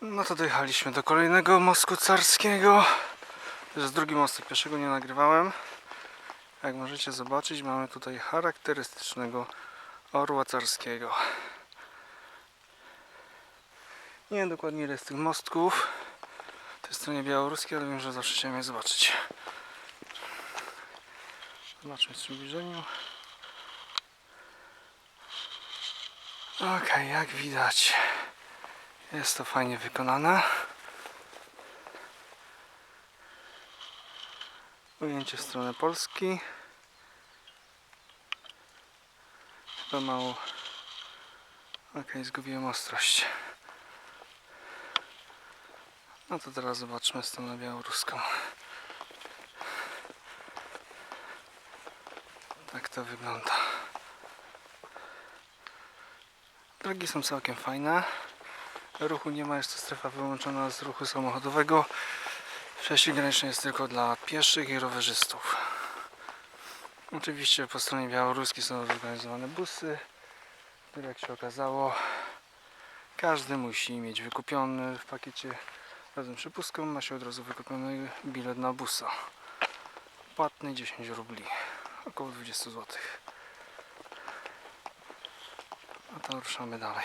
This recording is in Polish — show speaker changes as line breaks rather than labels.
No to dojechaliśmy do kolejnego mostku carskiego. To jest drugi mostek, pierwszego nie nagrywałem. Jak możecie zobaczyć, mamy tutaj charakterystycznego orła carskiego. Nie wiem dokładnie ile jest tych mostków. To jest stronie białoruskiej, ale wiem, że zawsze chciałem je zobaczyć. Zobaczmy w przybliżeniu. Okej, jak widać, jest to fajnie wykonane. Ujęcie w stronę Polski. Chyba mało. Okej, zgubiłem ostrość. No to teraz zobaczmy stronę białoruską. Tak to wygląda. Drogi są całkiem fajne. Ruchu nie ma, jest to strefa wyłączona z ruchu samochodowego. Przejście graniczne jest tylko dla pieszych i rowerzystów. Oczywiście po stronie białoruskiej są zorganizowane busy, które jak się okazało każdy musi mieć wykupiony w pakiecie razem przepustką ma się od razu wykupiony bilet na busa. Płatny 10 rubli, około 20 zł. A to ruszamy dalej.